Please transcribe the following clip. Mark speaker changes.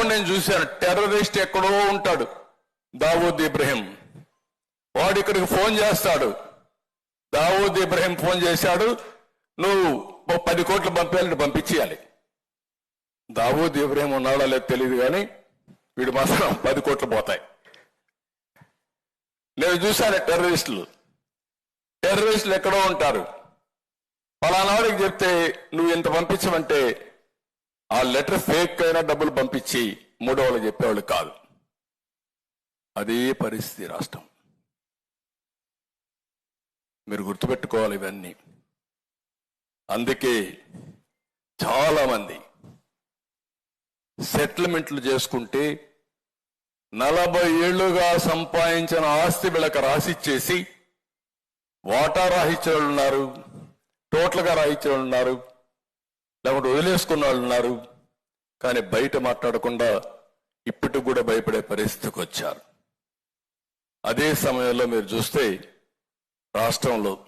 Speaker 1: వెళ్ళేటప్పుడు నేను చూశాను టెర్రరిస్ట్ ఎక్కడో ఉంటాడు దావూద్ ఇబ్రహీం. వాడు ఇక్కడికి ఫోన్ చేస్తాడు. దావూద్ ఇబ్రహీం ఫోన్ చేశాడు నువ్వు పది కోట్లు పంపేయాలని పంపించేయాలి. దావూద్ ఇబ్రహీం ఉన్నాడో లేదు తెలియదు కానీ వీడు మాత్రం పది కోట్లు పోతాయి. నేను చూశాను టెర్రరిస్టులు. టెర్రరిస్టులు ఎక్కడో ఉంటారు. పలానాడికి చెప్తే నువ్వు ఇంత పంపించమంటే ఆ లెటర్ ఫేక్ అయినా డబ్బులు పంపించి మూడో వాళ్ళు చెప్పేవాళ్ళు కాదు. అదే పరిస్థితి రాష్ట్రం. మీరు గుర్తుపెట్టుకోవాలి ఇవన్నీ. అందుకే చాలా మంది సెటిల్మెంట్లు చేసుకుంటే నలభై ఏళ్ళుగా సంపాదించిన ఆస్తి విలక రాసిచ్చేసి వాటా రాయించే వాళ్ళు ఉన్నారు టోటల్గా రాయించిన ఉన్నారు లేకుంటే వదిలేసుకున్న వాళ్ళు ఉన్నారు. కానీ బయట మాట్లాడకుండా ఇప్పటికి కూడా భయపడే పరిస్థితికి వచ్చారు. అదే సమయంలో మీరు చూస్తే రాష్ట్రంలో